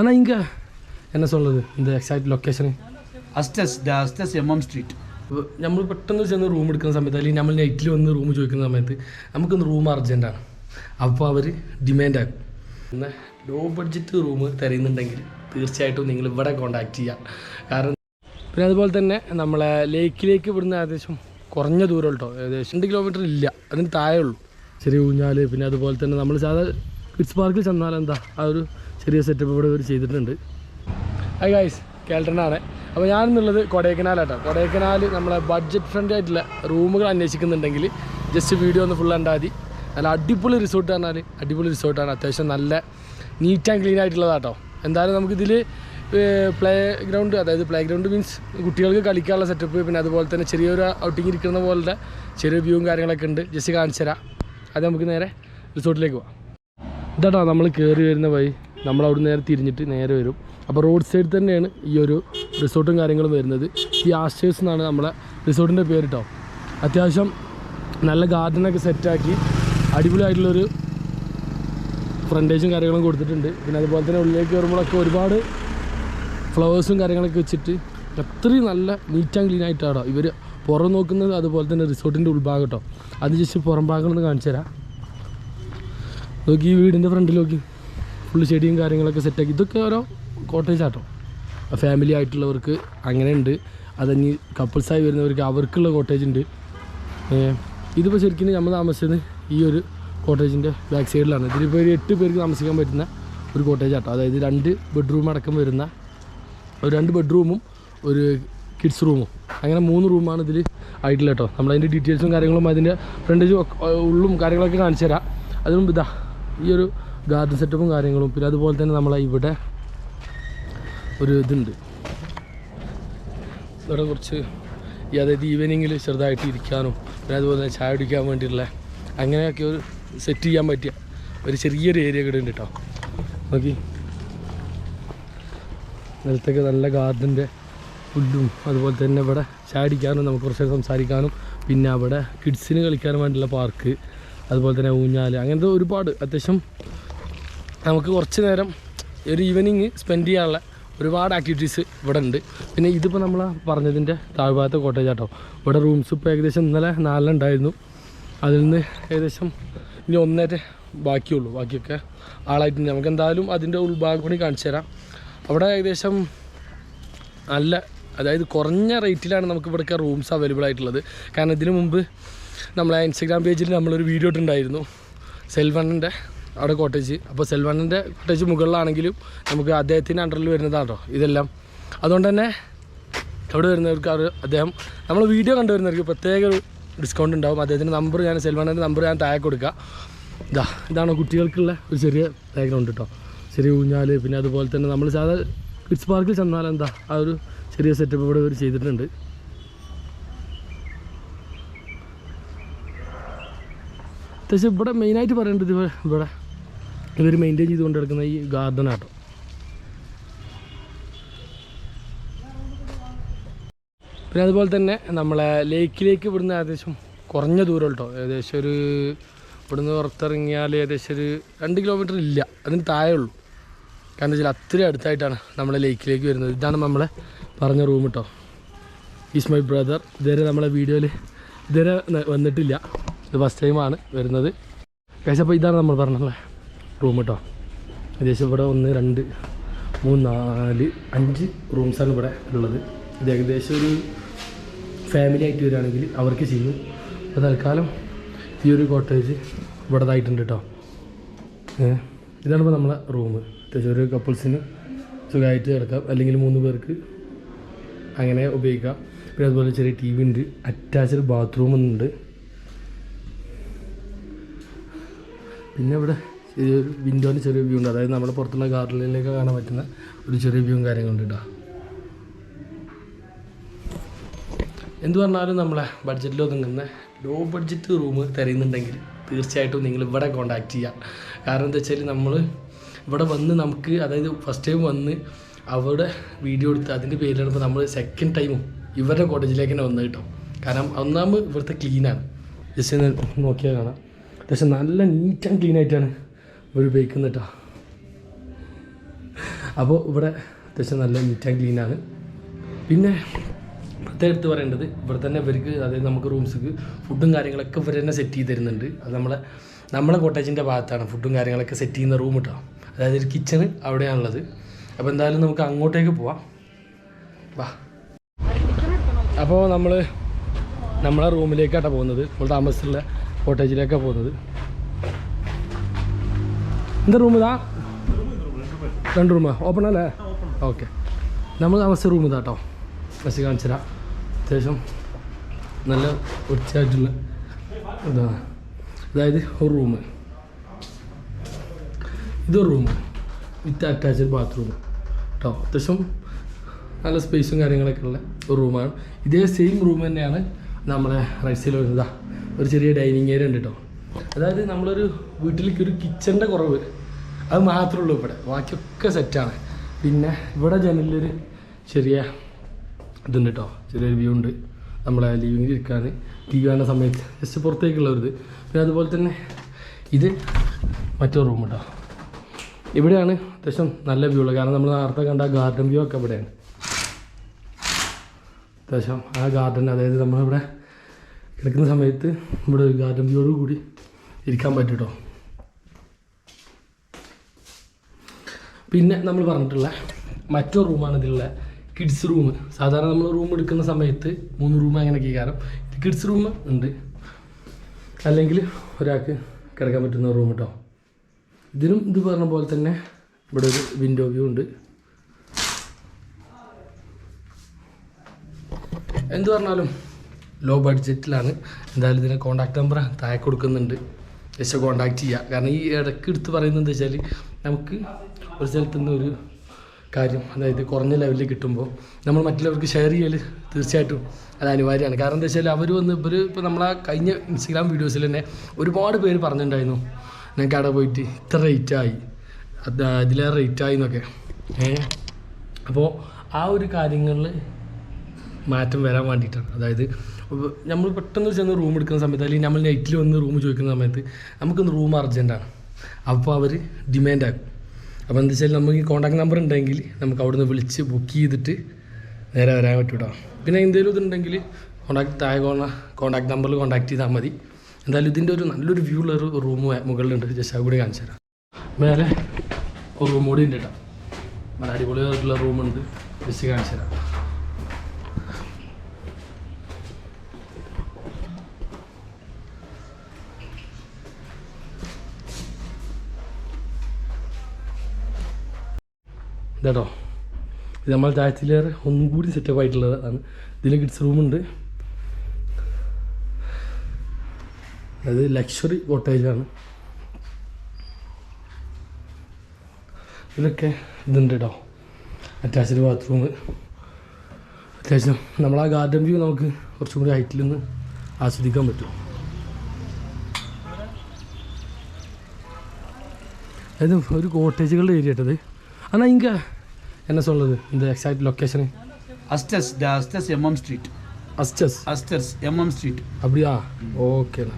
ஆனால் இங்கே என்ன சொல்கிறது இந்த exact location Astes the Astes M M street നമ്മൾ പെട്ടെന്ന് ചെന്ന് റൂം എടുക്കുന്ന സമയത്ത് അല്ലെങ്കിൽ നമ്മൾ നൈറ്റിൽ വന്ന് റൂം ചോദിക്കുന്ന സമയത്ത് നമുക്കൊന്ന് റൂം അർജൻറ്റാണ് അപ്പോൾ അവർ ഡിമാൻഡാക്കും എന്നാൽ ലോ ബഡ്ജറ്റ് റൂം തിരയുന്നുണ്ടെങ്കിൽ തീർച്ചയായിട്ടും നിങ്ങൾ ഇവിടെ കോൺടാക്ട് ചെയ്യാം കാരണം പിന്നെ അതുപോലെ തന്നെ നമ്മളെ ലേക്കിലേക്ക് ഇവിടുന്ന് ഏകദേശം കുറഞ്ഞ ദൂരം കേട്ടോ ഏകദേശം രണ്ട് കിലോമീറ്റർ ഇല്ല അതിന് താഴെ ഉള്ളൂ ചെറിയ ഊഞ്ഞാൽ പിന്നെ അതുപോലെ തന്നെ നമ്മൾ സാധാ കിഡ്സ് പാർക്കിൽ ചെന്നാൽ എന്താ ആ ഒരു ചെറിയ സെറ്റപ്പ് ഇവിടെ ഇവർ ചെയ്തിട്ടുണ്ട്. ഹൈ ഗായ്സ് കേൾട്ടനാണ്. അപ്പോൾ ഞാനെന്നുള്ളത് കൊടൈക്കനാലാട്ടോ. കൊടൈക്കനാൽ നമ്മളെ ബഡ്ജറ്റ് ഫ്രണ്ട്ലി ആയിട്ടുള്ള റൂമുകൾ അന്വേഷിക്കുന്നുണ്ടെങ്കിൽ ജസ്റ്റ് വീഡിയോ ഒന്ന് ഫുൾ കണ്ടാൽ മതി. നല്ല അടിപൊളി റിസോർട്ട് പറഞ്ഞാൽ അടിപൊളി റിസോർട്ടാണ് അത്യാവശ്യം നല്ല നീറ്റ് ആൻഡ് ക്ലീൻ ആയിട്ടുള്ളതാട്ടോ. എന്തായാലും നമുക്കിതിൽ പ്ലേ ഗ്രൗണ്ട് അതായത് പ്ലേ ഗ്രൗണ്ട് മീൻസ് കുട്ടികൾക്ക് കളിക്കാനുള്ള സെറ്റപ്പ് പിന്നെ അതുപോലെ തന്നെ ചെറിയൊരു ഔട്ടിങ് ഇരിക്കുന്ന പോലത്തെ ചെറിയ വ്യൂവും കാര്യങ്ങളൊക്കെ ഉണ്ട്. ജസ്റ്റ് കാണിച്ചു തരാം അത് നമുക്ക് നേരെ റിസോർട്ടിലേക്ക് പോവാം. ഇതാട്ടോ നമ്മൾ കയറി വരുന്ന വഴി. നമ്മൾ അവിടെ നേരെ തിരിഞ്ഞിട്ട് നേരെ വരും. അപ്പോൾ റോഡ് സൈഡ് തന്നെയാണ് ഈ ഒരു റിസോർട്ടും കാര്യങ്ങളും വരുന്നത്. ഈ ആസ്റ്റേഴ്സ് എന്നാണ് നമ്മളെ റിസോർട്ടിന്റെ പേര് കേട്ടോ അത്യാവശ്യം നല്ല ഗാർഡനൊക്കെ സെറ്റാക്കി അടിപൊളിയായിട്ടുള്ളൊരു ഫ്രണ്ടേജും കാര്യങ്ങളും കൊടുത്തിട്ടുണ്ട്. പിന്നെ അതുപോലെ തന്നെ ഉള്ളിലേക്ക് വരുമ്പോഴൊക്കെ ഒരുപാട് ഫ്ലവേഴ്സും കാര്യങ്ങളൊക്കെ വെച്ചിട്ട് അത്രയും നല്ല നീറ്റ് ആൻഡ് ക്ലീൻ ആയിട്ടാണോ ഇവർ പുറം നോക്കുന്നത് അതുപോലെ തന്നെ റിസോർട്ടിന്റെ ഉൾഭാഗം കേട്ടോ അത് ജസ്റ്റ് പുറം ഒന്ന് കാണിച്ചു തരാം നോക്കി ഈ വീടിന്റെ ഫ്രണ്ടിൽ നോക്കി. ഫുള്ള് ചെടിയും കാര്യങ്ങളൊക്കെ സെറ്റാക്കി ഇതൊക്കെ ഓരോ കോട്ടേജ് ആട്ടോ. ഫാമിലി ആയിട്ടുള്ളവർക്ക് അങ്ങനെ ഉണ്ട് അതഞ്ഞ് കപ്പിൾസായി വരുന്നവർക്ക് അവർക്കുള്ള കോട്ടേജ് ഉണ്ട് ഇതിപ്പോൾ ശരിക്കും നമ്മൾ താമസിച്ചത് ഈ ഒരു കോട്ടേജിന്റെ ബാക്ക് സൈഡിലാണ് ഇതിലിപ്പോൾ ഒരു എട്ട് പേർക്ക് താമസിക്കാൻ പറ്റുന്ന ഒരു കോട്ടേജ് ആട്ടോ. അതായത് രണ്ട് ബെഡ്റൂം അടക്കം വരുന്ന ഒരു രണ്ട് ബെഡ്റൂമും ഒരു കിഡ്സ് റൂമും അങ്ങനെ മൂന്ന് റൂമാണ് ഇതിൽ ആയിട്ടുള്ള കേട്ടോ നമ്മളതിന്റെ ഡീറ്റെയിൽസും കാര്യങ്ങളും അതിന്റെ ഫ്രണ്ടേജും ഉള്ളും കാര്യങ്ങളൊക്കെ കാണിച്ചു തരാം. അതിനുമുമ്പ് ഇതാ ഈ ഒരു ഗാർഡൻ സെറ്റപ്പും കാര്യങ്ങളും. പിന്നെ അതുപോലെ തന്നെ നമ്മളെ ഇവിടെ ഒരു ഇതുണ്ട്. ഇവിടെ കുറച്ച് ഈ അതായത് ഈവനിങ്ങിൽ ചെറുതായിട്ട് ഇരിക്കാനും പിന്നെ അതുപോലെ തന്നെ ചായ കുടിക്കാൻ വേണ്ടിയിട്ടുള്ള അങ്ങനെയൊക്കെ ഒരു സെറ്റ് ചെയ്യാൻ പറ്റിയ ഒരു ചെറിയൊരു ഏരിയ കൂടെ ഉണ്ട് കേട്ടോ നോക്കി. നിലത്തൊക്കെ നല്ല ഗാർഡന്റെ ഫുഡും അതുപോലെ തന്നെ ഇവിടെ ചായ അടിക്കാനും നമുക്ക് കുറച്ച് സംസാരിക്കാനും പിന്നെ അവിടെ കിഡ്സിന് കളിക്കാൻ വേണ്ടിയുള്ള പാർക്ക് അതുപോലെ തന്നെ ഊഞ്ഞാൽ അങ്ങനത്തെ ഒരുപാട് അത്യാവശ്യം നമുക്ക് കുറച്ച് നേരം ഒരു ഈവനിങ് സ്പെൻഡ് ചെയ്യാനുള്ള ഒരുപാട് ആക്ടിവിറ്റീസ് ഇവിടെ ഉണ്ട്. പിന്നെ ഇതിപ്പോൾ നമ്മൾ പറഞ്ഞതിന്റെ താഴ്ഭാഗത്തെ കോട്ടേജ് ആട്ടോ. ഇവിടെ റൂംസ് ഇപ്പോൾ ഏകദേശം ഇന്നലെ നാലിലുണ്ടായിരുന്നു അതിൽ നിന്ന് ഏകദേശം ഇനി ഒന്നേറ്റ് ബാക്കിയുള്ളൂ. ബാക്കിയൊക്കെ ആളായിട്ടുണ്ട്. നമുക്ക് എന്തായാലും അതിന്റെ ഉൾഭാഗം കൂടി കാണിച്ചു തരാം. അവിടെ ഏകദേശം നല്ല അതായത് കുറഞ്ഞ റേറ്റിലാണ് നമുക്ക് ഇവിടെയൊക്കെ റൂംസ് അവൈലബിൾ ആയിട്ടുള്ളത്. കാരണം ഇതിനു മുമ്പ് നമ്മളെ ഇൻസ്റ്റഗ്രാം പേജിൽ നമ്മളൊരു വീഡിയോ ഇട്ടുണ്ടായിരുന്നു സെൽവണ്ണന്റെ അവിടെ കോട്ടേജ് അപ്പോൾ സെൽവണ്ണന്റെ കോട്ടേജ് മുകളിലാണെങ്കിലും നമുക്ക് അദ്ദേഹത്തിന്റെ അണ്ടറിൽ വരുന്നതാണോ ഇതെല്ലാം. അതുകൊണ്ട് തന്നെ അവിടെ വരുന്നവർക്ക് അവർ അദ്ദേഹം നമ്മൾ വീഡിയോ കണ്ടുവരുന്നവർക്ക് പ്രത്യേക ഒരു ഡിസ്കൗണ്ട് ഉണ്ടാവും. അദ്ദേഹത്തിന്റെ നമ്പർ ഞാൻ സെൽവണ്ണന്റെ നമ്പർ ഞാൻ താഴെ കൊടുക്കുക ഇതാ ഇതാണ് കുട്ടികൾക്കുള്ള ഒരു ചെറിയ ബാക്ക്ഗ്രൗണ്ട് കേട്ടോ ചെറിയ ഊഞ്ഞാൽ പിന്നെ അതുപോലെ തന്നെ നമ്മൾ സാധാ കിഡ്സ് പാർക്കിൽ ചെന്നാൽ എന്താ ആ ഒരു ചെറിയ സെറ്റപ്പ് ഇവിടെ ഒരു ചെയ്തിട്ടുണ്ട്. അത്യാവശ്യം ഇവിടെ മെയിനായിട്ട് പറയേണ്ടത് ഇവ- ഇവിടെ ഇവർ മെയിന്റെയിൻ ചെയ്തുകൊണ്ട് കിടക്കുന്ന ഈ ഗാർഡൻ ആട്ടോ. പിന്നെ അതുപോലെ തന്നെ നമ്മളെ ലേക്കിലേക്ക് ഇവിടുന്ന് ഏകദേശം കുറഞ്ഞ ദൂരം കേട്ടോ ഏകദേശം ഒരു ഇവിടുന്ന് പുറത്തിറങ്ങിയാൽ ഏകദേശം ഒരു രണ്ട് കിലോമീറ്റർ ഇല്ല. അതിന് താഴെ ഉള്ളൂ. കാരണം വെച്ചാൽ അത്രയും അടുത്തായിട്ടാണ് നമ്മളെ ലേക്കിലേക്ക് വരുന്നത്. ഇതാണ് നമ്മളെ പറഞ്ഞ റൂം കേട്ടോ ഈസ് മൈ ബ്രദർ ഇതുവരെ നമ്മളെ വീഡിയോയിൽ ഇതുവരെ വന്നിട്ടില്ല. ഇത് ഫസ്റ്റ് ടൈമാണ് വരുന്നത്. കഴിച്ച അപ്പോൾ ഇതാണ് നമ്മൾ പറഞ്ഞല്ലേ റൂം കേട്ടോ ഏകദേശം ഇവിടെ ഒന്ന് രണ്ട് മൂന്ന് നാല് അഞ്ച് റൂംസാണ് ഇവിടെ ഉള്ളത്. ഇത് ഏകദേശം ഒരു ഫാമിലി ആയിട്ട് വരികയാണെങ്കിൽ അവർക്ക് ചെയ്യും അപ്പോൾ തൽക്കാലം ഈ ഒരു കോട്ടേജ് ഇവിടേതായിട്ടുണ്ട് കേട്ടോ ഇതാണ് ഇപ്പോൾ നമ്മളെ റൂം അത്യാവശ്യം ഒരു കപ്പിൾസിന് സുഖമായിട്ട് കിടക്കാം. അല്ലെങ്കിൽ മൂന്ന് പേർക്ക് അങ്ങനെ ഉപയോഗിക്കാം. പിന്നെ അതുപോലെ ചെറിയ ടി വി ഉണ്ട് അറ്റാച്ച്ഡ് ബാത്റൂം പിന്നെ ഇവിടെ ചെറിയൊരു വിൻഡോന്റെ ചെറിയ വ്യൂ ഉണ്ട്. അതായത് നമ്മുടെ പുറത്തുള്ള ഗാർഡനിലേക്ക് കാണാൻ പറ്റുന്ന ഒരു ചെറിയ വ്യൂവും കാര്യങ്ങളുണ്ട് കേട്ടോ എന്ത് പറഞ്ഞാലും നമ്മളെ ബഡ്ജറ്റിൽ ഒതുങ്ങുന്ന ലോ ബഡ്ജറ്റ് റൂം തരുന്നുണ്ടെങ്കിൽ തീർച്ചയായിട്ടും നിങ്ങൾ ഇവിടെ കോണ്ടാക്ട് ചെയ്യുക കാരണം എന്താ വെച്ചാൽ നമ്മൾ ഇവിടെ വന്ന് നമുക്ക് അതായത് ഫസ്റ്റ് ടൈം വന്ന് അവിടെ വീഡിയോ എടുത്ത് അതിന്റെ പേരിലാണിപ്പോൾ നമ്മൾ സെക്കൻഡ് ടൈമും ഇവരുടെ കോട്ടേജിലേക്ക് തന്നെ വന്ന് കേട്ടോ. കാരണം ഒന്നാമത് ഇവിടുത്തെ ക്ലീനാണ് ജസ്റ്റ് നോക്കിയാൽ കാണാം. പക്ഷെ നല്ല നീറ്റ് ആൻഡ് ക്ലീൻ ആയിട്ടാണ് ഇവർ ഉപയോഗിക്കുന്നത് കേട്ടോ അപ്പോൾ ഇവിടെ അത്യാവശ്യം നല്ല നീറ്റ് ആൻഡ് ക്ലീൻ ആണ്. പിന്നെ പ്രത്യേകം എടുത്ത് പറയേണ്ടത് ഇവിടെ തന്നെ ഇവർക്ക് അതായത് നമുക്ക് റൂംസിക്ക് ഫുഡും കാര്യങ്ങളൊക്കെ ഇവർ തന്നെ സെറ്റ് ചെയ്ത് തരുന്നുണ്ട്. അത് നമ്മളെ നമ്മളെ കോട്ടേജിന്റെ ഭാഗത്താണ് ഫുഡും കാര്യങ്ങളൊക്കെ സെറ്റ് ചെയ്യുന്ന റൂം കേട്ടോ അതായത് ഒരു കിച്ചണ് അവിടെയാണുള്ളത്. അപ്പോൾ എന്തായാലും നമുക്ക് അങ്ങോട്ടേക്ക് പോവാം. വാ. അപ്പോൾ നമ്മൾ നമ്മളെ റൂമിലേക്കാട്ടോ പോകുന്നത്. നമ്മൾ താമസിച്ചുള്ള കോട്ടേജിലേക്കാണ് പോകുന്നത്. എന്താ റൂം ഇതാ രണ്ട് റൂമാ ഓപ്പൺ അല്ലേ ഓക്കെ നമ്മൾ താമസിച്ച റൂം ഇതാ കേട്ടോ മെസ്സി കാണിച്ചു അത്യാവശ്യം നല്ല വൃത്തിയായിട്ടുള്ള ഇതാണ് അതായത് ഒരു റൂം ഇതൊരു റൂം വിത്ത് അറ്റാച്ച്ഡ് ബാത്റൂം കേട്ടോ അത്യാവശ്യം നല്ല സ്പേസും കാര്യങ്ങളൊക്കെ ഉള്ള ഒരു റൂമാണ് ഇതേ സെയിം റൂം തന്നെയാണ് നമ്മളെ റൈസിൽ സൈഡിൽ വരുന്നതാ. ഒരു ചെറിയ ഡൈനിങ് ഏരിയ ഉണ്ട് കേട്ടോ അതായത് നമ്മളൊരു വീട്ടിലേക്ക് ഒരു കിച്ചന്റെ കുറവ്. അത് മാത്രമേ ഉള്ളൂ ഇവിടെ. ബാക്കിയൊക്കെ സെറ്റാണ് പിന്നെ ഇവിടെ ജനലിലൊരു ചെറിയ ഇതുണ്ട് കേട്ടോ ചെറിയൊരു വ്യൂ ഉണ്ട്. നമ്മളെ ലീവിങ്ങിൽ ഇരിക്കാൻ ടി വി കാണുന്ന സമയത്ത്. ജസ്റ്റ് പുറത്തേക്കുള്ള ഒരു ഇത് പിന്നെ അതുപോലെ തന്നെ ഇത് മറ്റൊരു റൂം കേട്ടോ ഇവിടെയാണ് അത്യാവശ്യം നല്ല വ്യൂ ഉള്ളത്. കാരണം നമ്മൾ നേരത്തെ കണ്ട ഗാർഡൻ വ്യൂ ഒക്കെ ഇവിടെയാണ്. അത്യാവശ്യം ആ ഗാർഡൻ അതായത് നമ്മളിവിടെ കിടക്കുന്ന സമയത്ത് ഇവിടെ ഒരു ഗാർഡൻ വ്യൂയോട് കൂടി ഇരിക്കാൻ പറ്റും കേട്ടോ പിന്നെ നമ്മൾ പറഞ്ഞിട്ടുള്ള മറ്റൊരു റൂമാണ് ഇതിലുള്ള കിഡ്സ് റൂം സാധാരണ നമ്മൾ റൂം എടുക്കുന്ന സമയത്ത് മൂന്ന് റൂം അങ്ങനെയൊക്കെ കാരണം ഇത് കിഡ്സ് റൂം ഉണ്ട്. അല്ലെങ്കിൽ ഒരാൾക്ക് കിടക്കാൻ പറ്റുന്ന റൂം കേട്ടോ ഇതിനും ഇത് പറഞ്ഞ പോലെ തന്നെ ഇവിടെ ഒരു വിൻഡോ വ്യൂ ഉണ്ട്. എന്ത് പറഞ്ഞാലും ലോ ബഡ്ജറ്റിലാണ് എന്തായാലും ഇതിന്റെ കോൺടാക്ട് നമ്പർ താഴെ കൊടുക്കുന്നുണ്ട്. ജസ്റ്റ് കോണ്ടാക്ട് ചെയ്യുക കാരണം ഈ ഇടയ്ക്ക് എടുത്ത് പറയുന്നത് എന്താ വെച്ചാൽ നമുക്ക് ഒരു സ്ഥലത്ത് നിന്ന് ഒരു കാര്യം അതായത് കുറഞ്ഞ ലെവലിൽ കിട്ടുമ്പോൾ നമ്മൾ മറ്റുള്ളവർക്ക് ഷെയർ ചെയ്യൽ തീർച്ചയായിട്ടും അത് അനിവാര്യമാണ്. കാരണം എന്താ വെച്ചാൽ അവർ വന്ന് ഇവർ ഇപ്പോൾ നമ്മളെ കഴിഞ്ഞ ഇൻസ്റ്റഗ്രാം വീഡിയോസിൽ തന്നെ ഒരുപാട് പേര് പറഞ്ഞിട്ടുണ്ടായിരുന്നു. ഞങ്ങൾക്ക് അവിടെ പോയിട്ട് ഇത്ര റേറ്റായി അത് ഇതിലേറെ റേറ്റായി എന്നൊക്കെ. ഏ? അപ്പോൾ ആ ഒരു കാര്യങ്ങളിൽ മാറ്റം വരാൻ വേണ്ടിയിട്ടാണ്. അതായത് നമ്മൾ പെട്ടെന്ന് ചെന്ന് റൂം എടുക്കുന്ന സമയത്ത് അല്ലെങ്കിൽ നമ്മൾ നൈറ്റിൽ വന്ന് റൂം ചോദിക്കുന്ന സമയത്ത് നമുക്കൊന്ന് റൂം അർജന്റാണ് അപ്പോൾ അവർ ഡിമാൻഡ് ആകും അപ്പോൾ എന്താ വെച്ചാൽ നമുക്ക് ഈ കോൺടാക്ട് നമ്പർ ഉണ്ടെങ്കിൽ നമുക്ക് അവിടുന്ന് വിളിച്ച് ബുക്ക് ചെയ്തിട്ട് നേരെ വരാൻ പറ്റൂട്ടോ. പിന്നെ എന്തെങ്കിലും ഇതുണ്ടെങ്കിൽ കോൺടാക്ട് താഴെ കോൺടാക്ട് നമ്പറിൽ കോൺടാക്ട് ചെയ്താൽ മതി. എന്തായാലും ഇതിന്റെ ഒരു നല്ലൊരു വ്യൂ ഉള്ള ഒരു റൂം മുകളിലുണ്ട്. ജസ്റ്റ് അത് കൂടി കാണിച്ചു തരാം. മേലെ ഒരു റൂം കൂടി ഉണ്ട് കേട്ടോ. നല്ല അടിപൊളിയായിട്ടുള്ള റൂമുണ്ട് ജസ്റ്റ് കാണിച്ചു തരാം. ഇതാട്ടോ. ഇത് നമ്മൾ താഴത്തിലേറെ ഒന്നും കൂടി സെറ്റപ്പ് ആയിട്ടുള്ളതാണ്. ഇതിൽ കിഡ്സ് റൂമുണ്ട് അത് ലക്ഷറി കോട്ടേജാണ് ഇതിലൊക്കെ ഇതുണ്ട് കേട്ടോ അറ്റാച്ച്ഡ് ബാത്റൂം അത്യാവശ്യം നമ്മൾ ആ ഗാർഡൻ വ്യൂ നമുക്ക് കുറച്ചും കൂടി ഹൈറ്റിൽ നിന്ന് ആസ്വദിക്കാൻ പറ്റും. അതായത് ഒരു കോട്ടേജുകളുടെ ഏരിയ കേട്ടത് ஆனா இங்க என்ன சொல்றது இந்த எக்ஸாக்ட் லொகேஷன் அஸ்டஸ் த அஸ்டஸ் எம்எம் ஸ்ட்ரீட் அஸ்டஸ் அஸ்டஸ் எம்எம் ஸ்ட்ரீட் அப்படியா ഓക്കേടാ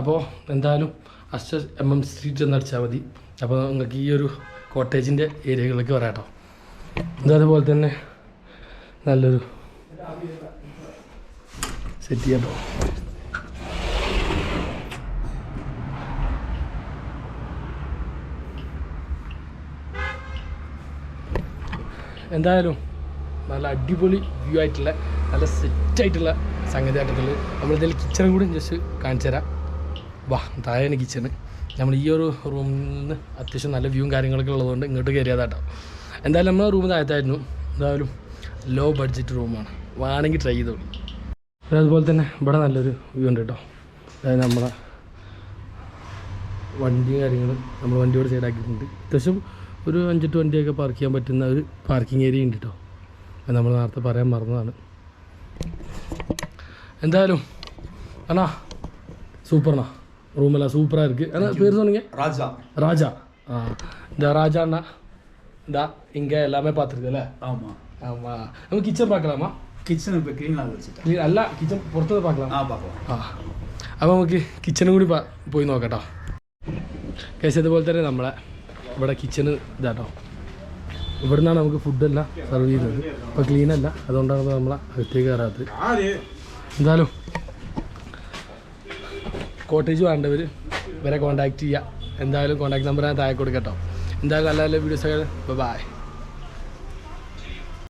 അപ്പോൾ എന്തായാലും അസ്റ്റർ എം എം സ്ട്രീറ്റ് എന്ന് അടിച്ചാൽ മതി. അപ്പോൾ നിങ്ങൾക്ക് ഈ ഒരു കോട്ടേജിന്റെ ഏരിയകളിലേക്ക് വരാട്ടോ ഇത് അതുപോലെ തന്നെ നല്ലൊരു സെറ്റ് ചെയ്യാം എന്തായാലും നല്ല അടിപൊളി വ്യൂ ആയിട്ടുള്ള നല്ല സെറ്റായിട്ടുള്ള സംഗതി ആയിട്ടുള്ളത് നമ്മളിതിൽ കിച്ചണും കൂടി ജസ്റ്റ് കാണിച്ചു തരാം. വാ താഴെയാണ് കിച്ചണ് നമ്മൾ ഈ ഒരു റൂമിൽ നിന്ന് അത്യാവശ്യം നല്ല വ്യൂവും കാര്യങ്ങളൊക്കെ ഉള്ളതുകൊണ്ട് ഇങ്ങോട്ട് കയറിയതാട്ടോ എന്തായാലും നമ്മൾ റൂമിൽ താഴത്തായിരുന്നു. എന്തായാലും ലോ ബഡ്ജറ്റ് റൂമാണ് വേണമെങ്കിൽ ട്രൈ ചെയ്തോളൂ. അതുപോലെ തന്നെ ഇവിടെ നല്ലൊരു വ്യൂ ഉണ്ട് കേട്ടോ അതായത് നമ്മളെ വണ്ടിയും കാര്യങ്ങൾ നമ്മൾ വണ്ടിയോട് സൈഡാക്കിയിട്ടുണ്ട് അത്യാവശ്യം ഒരു അഞ്ചെട്ട് വണ്ടിയൊക്കെ പാർക്ക് ചെയ്യാൻ പറ്റുന്ന ഒരു പാർക്കിംഗ് ഏരിയ ഉണ്ട് കേട്ടോ അത് നമ്മൾ നേരത്തെ പറയാൻ മറന്നതാണ് എന്തായാലും அண்ணா சூப்பர்ண்ணா ரூமெல்லாம் சூப்பராக இருக்குது அண்ணா பேர் சொன்னீங்க Raja. ராஜா ஆ இந்த ராஜாண்ணா இந்தா இங்கே எல்லாமே பார்த்துருக்குல்ல ஆமா ஆமாம் நம்ம கிச்சன் பார்க்கலாமா കിച്ചൺ ഇപ്പൊ ക്ലീൻ ആക്കി വെച്ചിട്ടാ நீ- അല്ല കിച്ചൺ പുറത്തത് பார்க்கலாம் ആ പാക്കാം ആ അപ്പോൾ നമുക്ക് കിച്ചണും കൂടി പ- പോയി നോക്കട്ടോ കേസ് അതുപോലെ തന്നെ നമ്മളെ ഇവിടെ കിച്ചണ് ഇതാട്ടോ. ഇവിടെ നിന്നാണ് നമുക്ക് ഫുഡല്ല സെർവ് ചെയ്യുന്നത് ഇപ്പോൾ ക്ലീൻ അല്ല. അതുകൊണ്ടാണ് നമ്മൾ അകത്തേക്ക് കയറാത്തത്. എന്തായാലും കോട്ടേജ് വേണ്ടവർ ഇവരെ കോൺടാക്റ്റ് ചെയ്യുക എന്തായാലും കോൺടാക്ട് നമ്പർ ഞാൻ താഴെ കൊടുക്കട്ടോ. എന്തായാലും നല്ല നല്ല വീഡിയോസൊക്കെ ബൈ